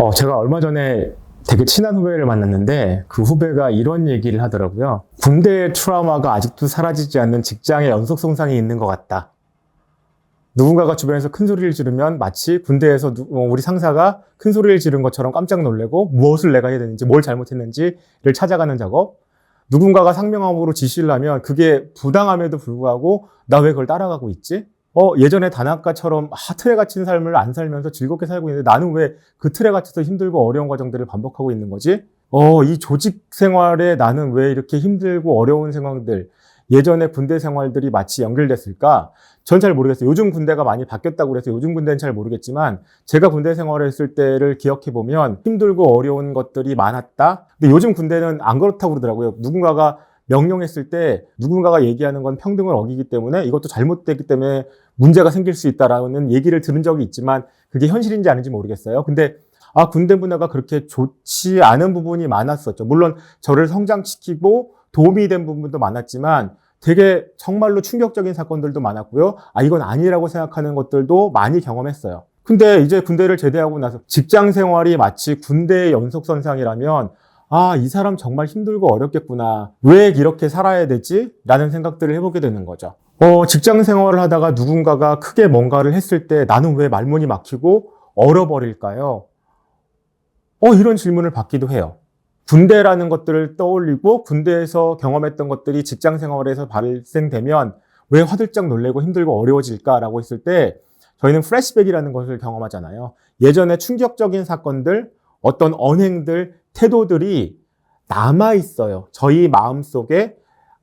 어, 제가 얼마 전에 되게 친한 후배를 만났는데 그 후배가 이런 얘기를 하더라고요. 군대의 트라우마가 아직도 사라지지 않는 직장의 연속 손상이 있는 것 같다. 누군가가 주변에서 큰 소리를 지르면 마치 군대에서 누- 어, 우리 상사가 큰 소리를 지른 것처럼 깜짝 놀래고 무엇을 내가 해야 되는지 뭘 잘못했는지를 찾아가는 작업. 누군가가 상명함으로 지시를 하면 그게 부당함에도 불구하고 나 왜 그걸 따라가고 있지? 어, 예전에 단아까처럼 아, 틀에 갇힌 삶을 안 살면서 즐겁게 살고 있는데 나는 왜 그 틀에 갇혀서 힘들고 어려운 과정들을 반복하고 있는 거지? 어, 이 조직 생활에 나는 왜 이렇게 힘들고 어려운 상황들, 예전에 군대 생활들이 마치 연결됐을까? 전 잘 모르겠어요. 요즘 군대가 많이 바뀌었다고 그래서 요즘 군대는 잘 모르겠지만 제가 군대 생활을 했을 때를 기억해 보면 힘들고 어려운 것들이 많았다. 근데 요즘 군대는 안 그렇다고 그러더라고요. 누군가가 명령했을 때 누군가가 얘기하는 건 평등을 어기기 때문에 이것도 잘못됐기 때문에 문제가 생길 수 있다라는 얘기를 들은 적이 있지만 그게 현실인지 아닌지 모르겠어요. 근데 아 군대 문화가 그렇게 좋지 않은 부분이 많았었죠. 물론 저를 성장시키고 도움이 된 부분도 많았지만 되게 정말로 충격적인 사건들도 많았고요. 아 이건 아니라고 생각하는 것들도 많이 경험했어요. 근데 이제 군대를 제대하고 나서 직장 생활이 마치 군대의 연속선상이라면 아, 이 사람 정말 힘들고 어렵겠구나. 왜 이렇게 살아야 되지? 라는 생각들을 해보게 되는 거죠. 어, 직장 생활을 하다가 누군가가 크게 뭔가를 했을 때 나는 왜 말문이 막히고 얼어버릴까요? 어, 이런 질문을 받기도 해요. 군대라는 것들을 떠올리고 군대에서 경험했던 것들이 직장 생활에서 발생되면 왜 화들짝 놀래고 힘들고 어려워질까라고 했을 때 저희는 플래시백이라는 것을 경험하잖아요. 예전에 충격적인 사건들, 어떤 언행들, 태도들이 남아 있어요. 저희 마음 속에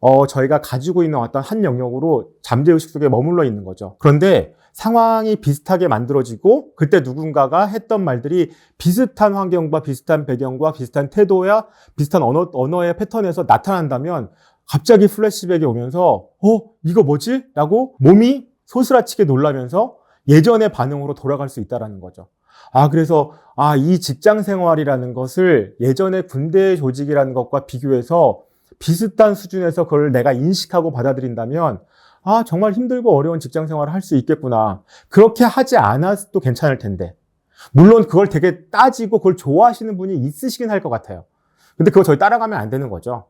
어, 저희가 가지고 있는 어떤 한 영역으로 잠재의식 속에 머물러 있는 거죠. 그런데 상황이 비슷하게 만들어지고 그때 누군가가 했던 말들이 비슷한 환경과 비슷한 배경과 비슷한 태도야 비슷한 언어, 언어의 패턴에서 나타난다면 갑자기 플래시백이 오면서 어? 이거 뭐지? 라고 몸이 소스라치게 놀라면서 예전의 반응으로 돌아갈 수 있다라는 거죠. 아, 그래서, 아, 이 직장 생활이라는 것을 예전의 군대 조직이라는 것과 비교해서 비슷한 수준에서 그걸 내가 인식하고 받아들인다면, 아, 정말 힘들고 어려운 직장 생활을 할 수 있겠구나. 그렇게 하지 않아도 괜찮을 텐데. 물론 그걸 되게 따지고 그걸 좋아하시는 분이 있으시긴 할 것 같아요. 근데 그거 저희 따라가면 안 되는 거죠.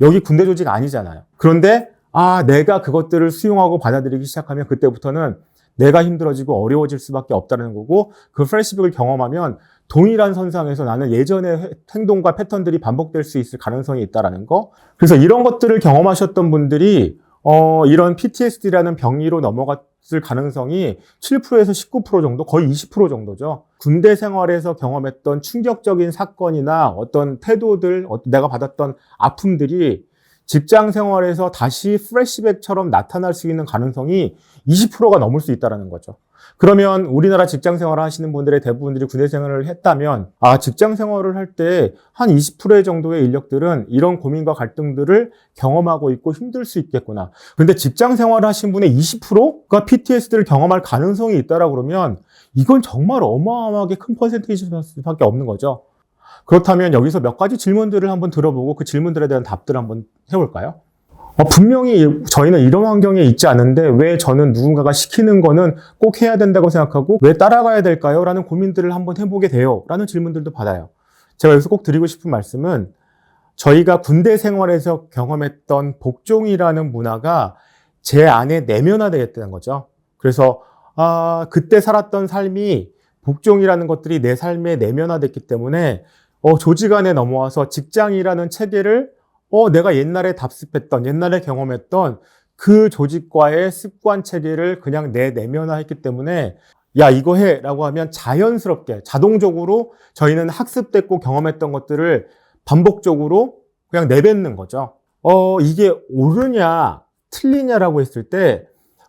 여기 군대 조직 아니잖아요. 그런데, 아, 내가 그것들을 수용하고 받아들이기 시작하면 그때부터는 내가 힘들어지고 어려워질 수밖에 없다는 거고 그 플래시백을 경험하면 동일한 선상에서 나는 예전의 행동과 패턴들이 반복될 수 있을 가능성이 있다라는 거. 그래서 이런 것들을 경험하셨던 분들이 어, 이런 PTSD라는 병리로 넘어갔을 가능성이 7%에서 19% 정도, 거의 20% 정도죠. 군대 생활에서 경험했던 충격적인 사건이나 어떤 태도들, 어, 내가 받았던 아픔들이 직장 생활에서 다시 프레시백처럼 나타날 수 있는 가능성이 20%가 넘을 수 있다는 거죠. 그러면 우리나라 직장 생활을 하시는 분들의 대부분들이 군대 생활을 했다면, 아, 직장 생활을 할 때 한 20% 정도의 인력들은 이런 고민과 갈등들을 경험하고 있고 힘들 수 있겠구나. 근데 직장 생활을 하신 분의 20%가 PTSD를 경험할 가능성이 있다라 그러면 이건 정말 어마어마하게 큰 퍼센테이지 밖에 없는 거죠. 그렇다면 여기서 몇 가지 질문들을 한번 들어보고 그 질문들에 대한 답들을 한번 해볼까요? 어, 분명히 저희는 이런 환경에 있지 않은데 왜 저는 누군가가 시키는 거는 꼭 해야 된다고 생각하고 왜 따라가야 될까요? 라는 고민들을 한번 해보게 돼요. 라는 질문들도 받아요. 제가 여기서 꼭 드리고 싶은 말씀은 저희가 군대 생활에서 경험했던 복종이라는 문화가 제 안에 내면화되었다는 거죠. 그래서 아, 그때 살았던 삶이 복종이라는 것들이 내 삶에 내면화됐기 때문에 어, 조직 안에 넘어와서 직장이라는 체계를 어, 내가 옛날에 답습했던, 옛날에 경험했던 그 조직과의 습관 체계를 그냥 내 내면화했기 때문에 야, 이거 해! 라고 하면 자연스럽게, 자동적으로 저희는 학습됐고 경험했던 것들을 반복적으로 그냥 내뱉는 거죠. 어, 이게 옳으냐, 틀리냐라고 했을 때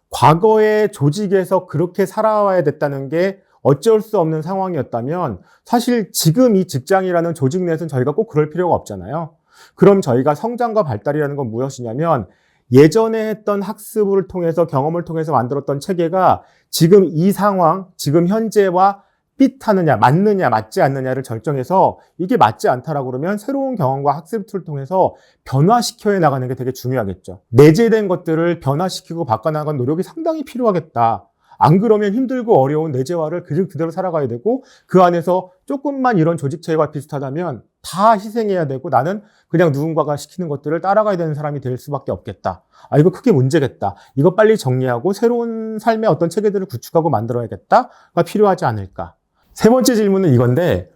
과거의 조직에서 그렇게 살아와야 됐다는 게 어쩔 수 없는 상황이었다면 사실 지금 이 직장이라는 조직 내에서는 저희가 꼭 그럴 필요가 없잖아요. 그럼 저희가 성장과 발달이라는 건 무엇이냐면 예전에 했던 학습을 통해서 경험을 통해서 만들었던 체계가 지금 이 상황, 지금 현재와 핏하느냐, 맞느냐, 맞지 않느냐를 결정해서 이게 맞지 않다라고 그러면 새로운 경험과 학습을 통해서 변화시켜 나가는 게 되게 중요하겠죠. 내재된 것들을 변화시키고 바꿔나가는 노력이 상당히 필요하겠다. 안 그러면 힘들고 어려운 내재화를 그- 그대로 살아가야 되고 그 안에서 조금만 이런 조직 체계가 비슷하다면 다 희생해야 되고 나는 그냥 누군가가 시키는 것들을 따라가야 되는 사람이 될 수밖에 없겠다. 아 이거 크게 문제겠다. 이거 빨리 정리하고 새로운 삶의 어떤 체계들을 구축하고 만들어야겠다가 필요하지 않을까. 세 번째 질문은 이건데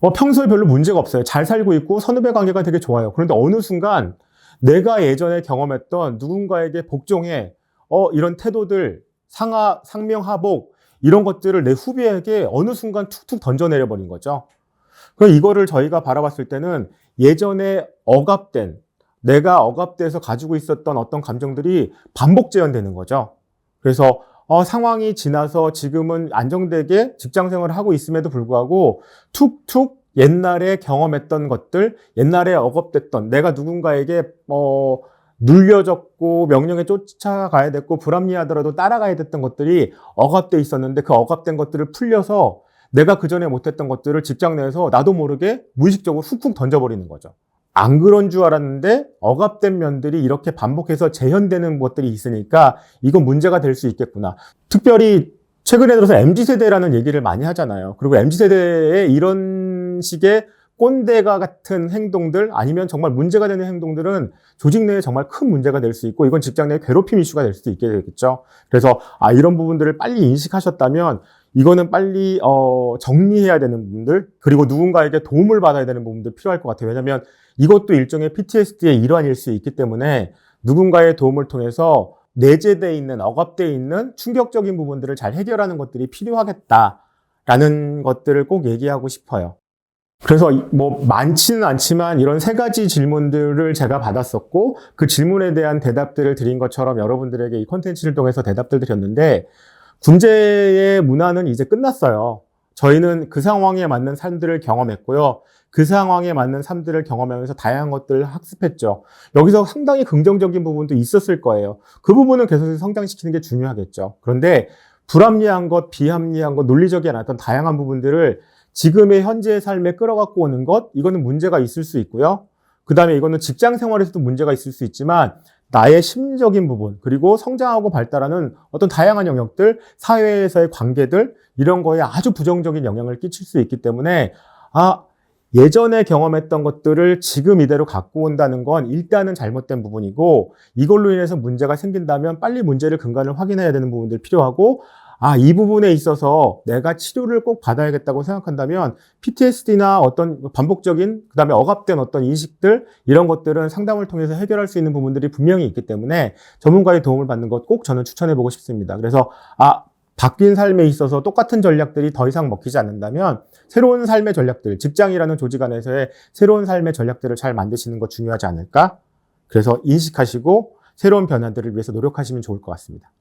어, 평소에 별로 문제가 없어요. 잘 살고 있고 선후배 관계가 되게 좋아요. 그런데 어느 순간 내가 예전에 경험했던 누군가에게 복종해 어, 이런 태도들 상하 상명하복 이런 것들을 내 후배에게 어느 순간 툭툭 던져내려 버린 거죠. 그럼 이거를 저희가 바라봤을 때는 예전에 억압된 내가 억압돼서 가지고 있었던 어떤 감정들이 반복 재현되는 거죠. 그래서 어, 상황이 지나서 지금은 안정되게 직장 생활을 하고 있음에도 불구하고 툭툭 옛날에 경험했던 것들, 옛날에 억압됐던 내가 누군가에게 어, 눌려졌고 명령에 쫓아가야 됐고 불합리하더라도 따라가야 됐던 것들이 억압돼 있었는데 그 억압된 것들을 풀려서 내가 그 전에 못했던 것들을 직장 내에서 나도 모르게 무의식적으로 훅훅 던져버리는 거죠. 안 그런 줄 알았는데 억압된 면들이 이렇게 반복해서 재현되는 것들이 있으니까 이건 문제가 될 수 있겠구나. 특별히 최근에 들어서 MZ세대라는 얘기를 많이 하잖아요. 그리고 MZ세대의 이런 식의 꼰대가 같은 행동들 아니면 정말 문제가 되는 행동들은 조직 내에 정말 큰 문제가 될 수 있고 이건 직장 내 괴롭힘 이슈가 될 수도 있게 되겠죠. 그래서 아 이런 부분들을 빨리 인식하셨다면 이거는 빨리 어, 정리해야 되는 부분들 그리고 누군가에게 도움을 받아야 되는 부분들 필요할 것 같아요. 왜냐하면 이것도 일종의 PTSD의 일환일 수 있기 때문에 누군가의 도움을 통해서 내재되어 있는 억압되어 있는 충격적인 부분들을 잘 해결하는 것들이 필요하겠다라는 것들을 꼭 얘기하고 싶어요. 그래서 이- 뭐 많지는 않지만 이런 세 가지 질문들을 제가 받았었고 그 질문에 대한 대답들을 드린 것처럼 여러분들에게 이 컨텐츠를 통해서 대답들 드렸는데 군제의 문화는 이제 끝났어요. 저희는 그 상황에 맞는 삶들을 경험했고요. 그 상황에 맞는 삶들을 경험하면서 다양한 것들을 학습했죠. 여기서 상당히 긍정적인 부분도 있었을 거예요. 그 부분은 계속 성장시키는 게 중요하겠죠. 그런데 불합리한 것, 비합리한 것, 논리적이 않았던 다양한 부분들을 지금의 현재의 삶에 끌어갖고 오는 것, 이거는 문제가 있을 수 있고요. 그 다음에 이거는 직장 생활에서도 문제가 있을 수 있지만, 나의 심리적인 부분, 그리고 성장하고 발달하는 어떤 다양한 영역들, 사회에서의 관계들, 이런 거에 아주 부정적인 영향을 끼칠 수 있기 때문에, 아, 예전에 경험했던 것들을 지금 이대로 갖고 온다는 건 일단은 잘못된 부분이고, 이걸로 인해서 문제가 생긴다면 빨리 문제를 근간을 확인해야 되는 부분들 필요하고, 아, 이 부분에 있어서 내가 치료를 꼭 받아야겠다고 생각한다면 PTSD나 어떤 반복적인 그다음에 억압된 어떤 인식들 이런 것들은 상담을 통해서 해결할 수 있는 부분들이 분명히 있기 때문에 전문가의 도움을 받는 것 꼭 저는 추천해 보고 싶습니다. 그래서 아, 바뀐 삶에 있어서 똑같은 전략들이 더 이상 먹히지 않는다면 새로운 삶의 전략들, 직장이라는 조직 안에서의 새로운 삶의 전략들을 잘 만드시는 것 중요하지 않을까? 그래서 인식하시고 새로운 변화들을 위해서 노력하시면 좋을 것 같습니다.